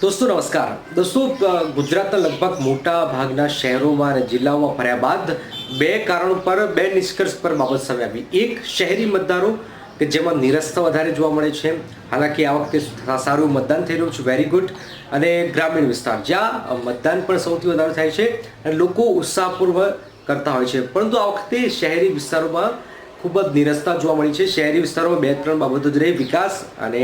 દોસ્તો, નમસ્કાર. દોસ્તો ગુજરાતના લગભગ મોટા ભાગના શહેરોમાં અને જિલ્લાઓમાં ફર્યા બાદ બે કારણો પર, બે નિષ્કર્ષ પર બાબત સામે આવી. એક, શહેરી મતદારો, કે જેમાં નિરસ્તા વધારે જોવા મળે છે. હાલાકી આ વખતે સારું મતદાન થઈ રહ્યું છે. વેરી ગુડ અને ગ્રામીણ વિસ્તાર, જ્યાં મતદાન પણ સૌથી વધારે થાય છે અને લોકો ઉત્સાહપૂર્વક કરતા હોય છે. પરંતુ આ વખતે શહેરી વિસ્તારોમાં ખૂબ જ નિરસ્તા જોવા મળી છે. શહેરી વિસ્તારોમાં બે ત્રણ બાબતો જ રહી. વિકાસ અને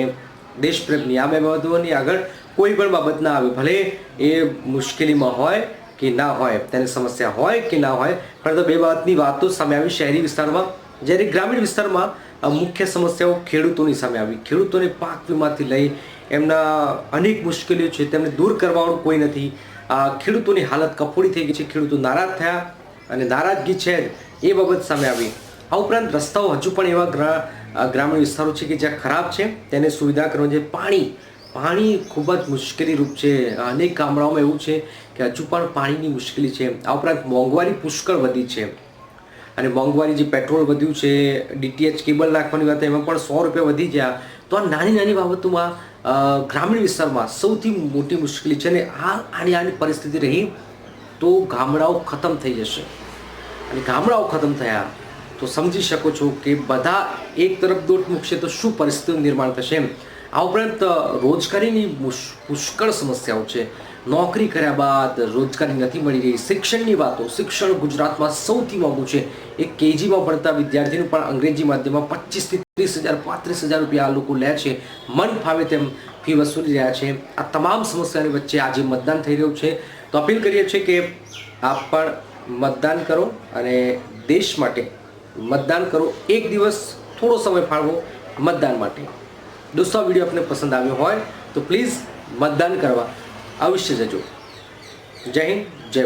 દેશપ્રેમની આ બે બાબતોની આગળ કોઈ પણ બાબત ના આવે, ભલે એ મુશ્કેલીમાં હોય કે ના હોય, તેની સમસ્યા હોય કે ના હોય પરંતુ બે બાબતની વાતો સામે આવી. શહેરી વિસ્તારમાં, જ્યારે ગ્રામીણ વિસ્તારમાં મુખ્ય સમસ્યાઓ ખેડૂતોની સામે આવી. ખેડૂતોને પાક વીમાથી લઈ એમના અનેક મુશ્કેલીઓ છે, તેમને દૂર કરવાનું કોઈ નથી. આ ખેડૂતોની હાલત કફોડી થઈ ગઈ છે, ખેડૂતો નારાજ થયા અને નારાજગી છે એ બાબત સામે આવી. આ ઉપરાંત રસ્તાઓ હજુ પણ એવા ગ્રા- ગ્રામીણ વિસ્તારો છે કે જ્યાં ખરાબ છે, તેને સુવિધા કરવાની પાણી પાણી ખૂબ જ મુશ્કેલી રૂપ છે. અનેક ગામડાઓમાં એવું છે કે હજુ પણ પાણીની મુશ્કેલી છે. આ ઉપરાંત મોંઘવારી પુષ્કળ વધી છે. અને મોંઘવારી જે પેટ્રોલ વધ્યું છે, ડીટીએચ કેબલ નાખવાની વાત, એમાં પણ સો રૂપિયા વધી ગયા. તો આ નાની નાની બાબતોમાં ગ્રામીણ વિસ્તારમાં સૌથી મોટી મુશ્કેલી છે અને આ આની આની પરિસ્થિતિ રહી તો ગામડાઓ ખતમ થઈ જશે. અને ગામડાઓ ખતમ થયા તો સમજી શકો છો કે બધા એક તરફ દોટ મૂકશે તો શું પરિસ્થિતિનું નિર્માણ થશે એમ. આ ઉપરાંત રોજગારીની પુષ્કળ સમસ્યાઓ છે. નોકરી કર્યા બાદ રોજગારી નથી મળી રહી. શિક્ષણની વાતો, શિક્ષણ ગુજરાતમાં સૌથી મોંઘું છે. એક કેજીમાં ભણતા વિદ્યાર્થીનું પણ અંગ્રેજી માધ્યમમાં પચીસથી ત્રીસ હજાર, પાંત્રીસ હજાર રૂપિયા આ લોકો લે છે. મન ફાવે તેમ ફી વસૂલી રહ્યા છે. આ તમામ સમસ્યાની વચ્ચે આજે મતદાન થઈ રહ્યું છે. તો અપીલ કરીએ છીએ કે આપ પણ મતદાન કરો અને દેશ માટે મતદાન કરો. એક દિવસ થોડો સમય ફાળવો મતદાન માટે. દોસ્તો, આ વીડિયો આપને પસંદ આવ્યો હોય તો પ્લીઝ મતદાન કરવા અવશ્ય જજો. જય હિન્દ, જય